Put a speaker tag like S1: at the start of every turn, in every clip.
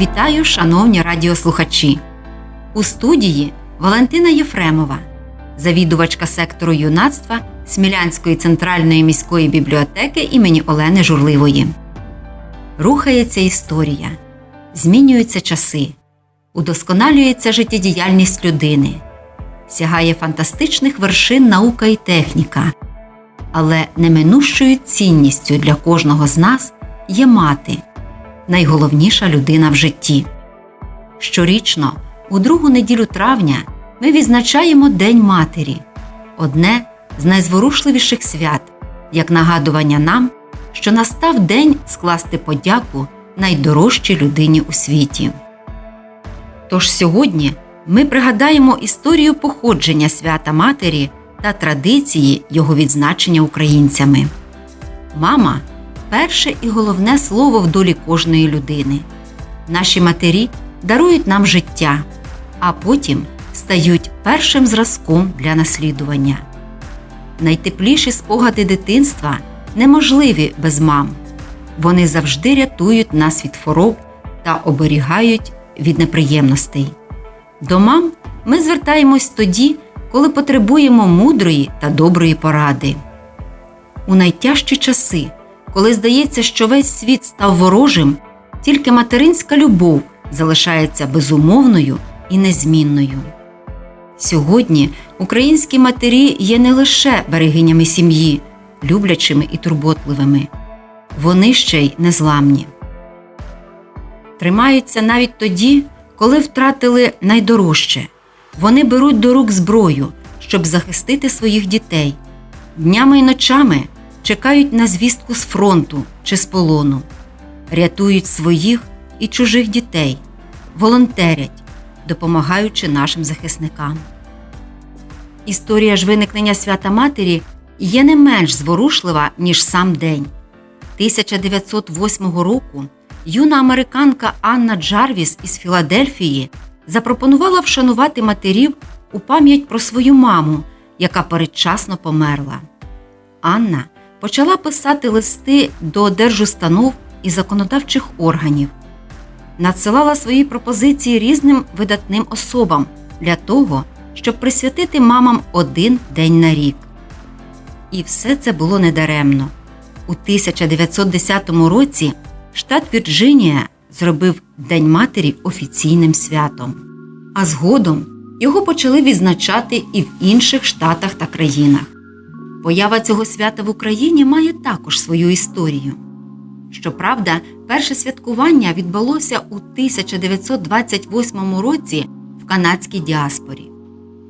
S1: Вітаю, шановні радіослухачі! У студії Валентина Єфремова, завідувачка сектору юнацтва Смілянської центральної міської бібліотеки імені Олени Журливої. Рухається історія, змінюються часи, удосконалюється життєдіяльність людини, сягає фантастичних вершин наука і техніка, але неминущою цінністю для кожного з нас є мати найголовніша людина в житті. Щорічно, у другу неділю травня, ми відзначаємо День Матері, одне з найзворушливіших свят, як нагадування нам, що настав день скласти подяку найдорожчій людині у світі. Тож сьогодні ми пригадаємо історію походження свята Матері та традиції його відзначення українцями. Мама перше і головне слово в долі кожної людини. Наші матері дарують нам життя, а потім стають першим зразком для наслідування. Найтепліші спогади дитинства неможливі без мам. Вони завжди рятують нас від хвороб та оберігають від неприємностей. До мам ми звертаємось тоді, коли потребуємо мудрої та доброї поради. У найтяжчі часи коли здається, що весь світ став ворожим, тільки материнська любов залишається безумовною і незмінною. Сьогодні українські матері є не лише берегинями сім'ї, люблячими і турботливими, вони ще й незламні. Тримаються навіть тоді, коли втратили найдорожче. Вони беруть до рук зброю, щоб захистити своїх дітей. Днями й ночами чекають на звістку з фронту чи з полону, рятують своїх і чужих дітей, волонтерять, допомагаючи нашим захисникам. Історія ж виникнення свята Матері є не менш зворушлива, ніж сам день. 1908 року юна американка Анна Джарвіс із Філадельфії запропонувала вшанувати матерів у пам'ять про свою маму, яка передчасно померла. Анна почала писати листи до держустанов і законодавчих органів, надсилала свої пропозиції різним видатним особам для того, щоб присвятити мамам один день на рік. І все це було недаремно. У 1910 році штат Вірджинія зробив День матері офіційним святом, а згодом його почали відзначати і в інших штатах та країнах. Поява цього свята в Україні має також свою історію. Щоправда, перше святкування відбулося у 1928 році в канадській діаспорі.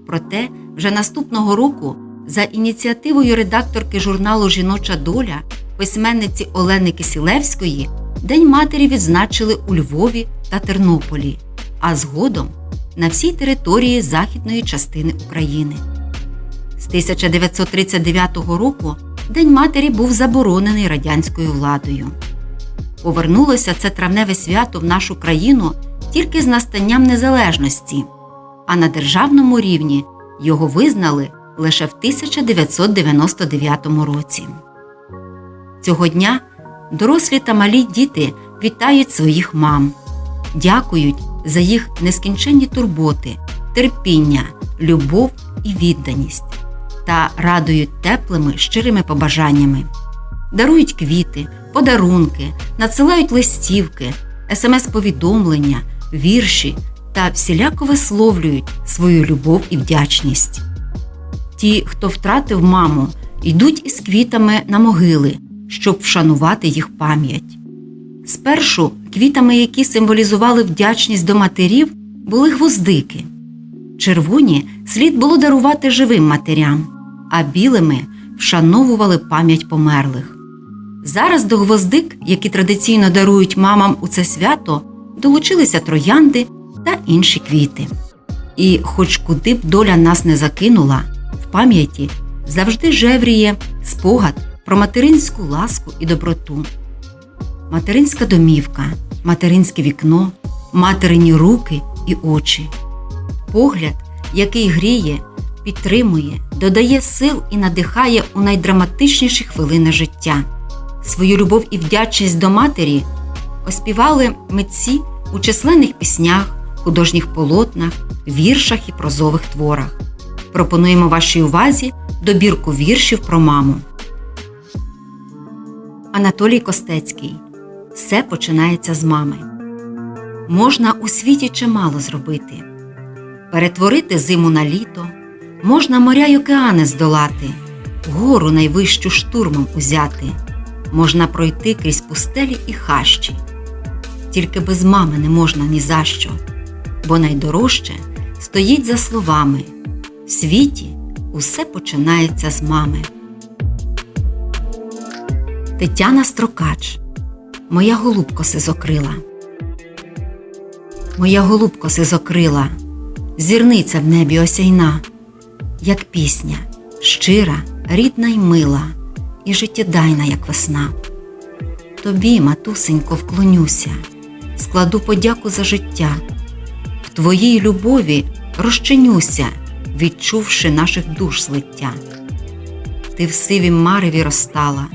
S1: Проте вже наступного року, за ініціативою редакторки журналу Жіноча доля письменниці Олени Кисілевської, День матері відзначили у Львові та Тернополі, а згодом на всій території західної частини України. З 1939 року День матері був заборонений радянською владою. Повернулося це травневе свято в нашу країну тільки з настанням незалежності, а на державному рівні його визнали лише в 1999 році. Цього дня дорослі та малі діти вітають своїх мам, дякують за їх нескінченні турботи, терпіння, любов і відданість та радують теплими щирими побажаннями, дарують квіти, подарунки, надсилають листівки, смс-повідомлення, вірші та всіляко висловлюють свою любов і вдячність. Ті, хто втратив маму, йдуть із квітами на могили, щоб вшанувати їх пам'ять. Спершу квітами, які символізували вдячність до матерів, були гвоздики. Червоні слід було дарувати живим матерям, а білими вшановували пам'ять померлих. Зараз до гвоздик, які традиційно дарують мамам у це свято, долучилися троянди та інші квіти. І, хоч куди б доля нас не закинула, в пам'яті завжди жевріє спогад про материнську ласку і доброту. Материнська домівка, материнське вікно, материні руки і очі, погляд, який гріє, підтримує, додає сил і надихає у найдраматичніші хвилини життя. Свою любов і вдячність до матері оспівали митці у численних піснях, художніх полотнах, віршах і прозових творах. Пропонуємо вашій увазі добірку віршів про маму. Анатолій Костецький. Все починається з мами. Можна у світі чимало зробити. Перетворити зиму на літо, можна моря й океани здолати, гору найвищу штурмом узяти, можна пройти крізь пустелі і хащі. Тільки без мами не можна ні за що, бо найдорожче стоїть за словами. В світі усе починається з мами. Тетяна Строкач. Моя голубко сизокрила. Моя голубко сизокрила, зірниця в небі осяйна, як пісня, щира, рідна й мила, і життєдайна, як весна. Тобі, матусенько, вклонюся, складу подяку за життя. В твоїй любові розчинюся, відчувши наших душ злиття. Ти в сивім мареві розстала,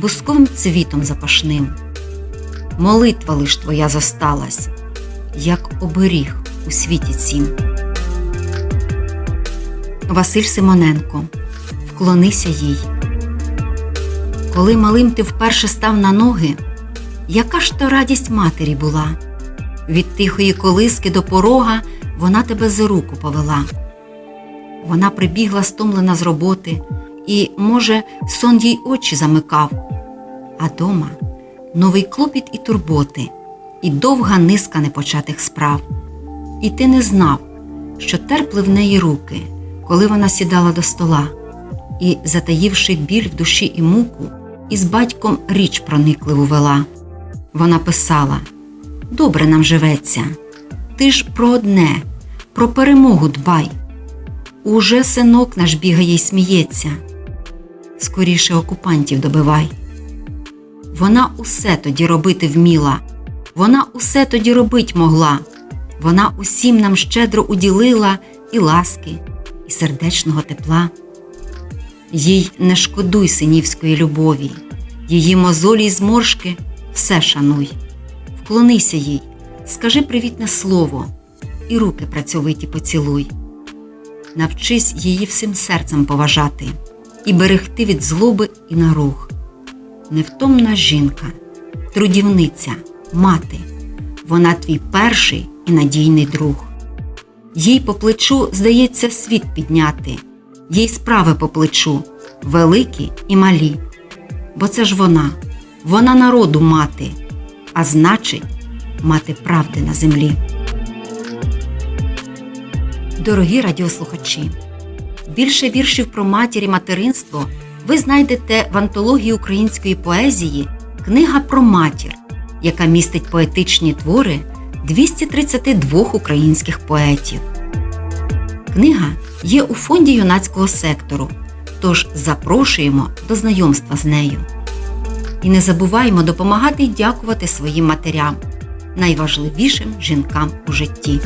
S1: бусковим цвітом запашним. Молитва лиш твоя зосталась, як оберіг у світі цім. Василь Симоненко, вклонися їй. Коли малим ти вперше став на ноги, яка ж то радість матері була? Від тихої колиски до порога вона тебе за руку повела. Вона прибігла стомлена з роботи, і, може, сон їй очі замикав. А дома новий клопіт і турботи, і довга низка непочатих справ. І ти не знав, що терпли в неї руки, коли вона сідала до стола, і, затаївши біль в душі і муку, із батьком річ проникливу вела. Вона писала: Добре нам живеться, ти ж про одне, про перемогу дбай. Уже синок наш бігає й сміється. Скоріше окупантів добивай. Вона усе тоді робити вміла, вона усе тоді робить могла, вона усім нам щедро уділила і ласки, і сердечного тепла. Їй не шкодуй синівської любові, її мозолі й зморшки все шануй, вклонися їй, скажи привітне слово, і руки працьовиті поцілуй. Навчись її всім серцем поважати і берегти від злоби і наруг. Невтомна жінка, трудівниця, мати, вона твій перший і надійний друг. Їй по плечу, здається, світ підняти, їй справи по плечу, великі і малі. Бо це ж вона, вона народу мати, а значить, мати правди на землі. Дорогі радіослухачі, більше віршів про матір і материнство ви знайдете в антології української поезії Книга про матір, яка містить поетичні твори 232 українських поетів. Книга є у фонді юнацького сектору, тож запрошуємо до знайомства з нею. І не забуваємо допомагати й дякувати своїм матерям, найважливішим жінкам у житті.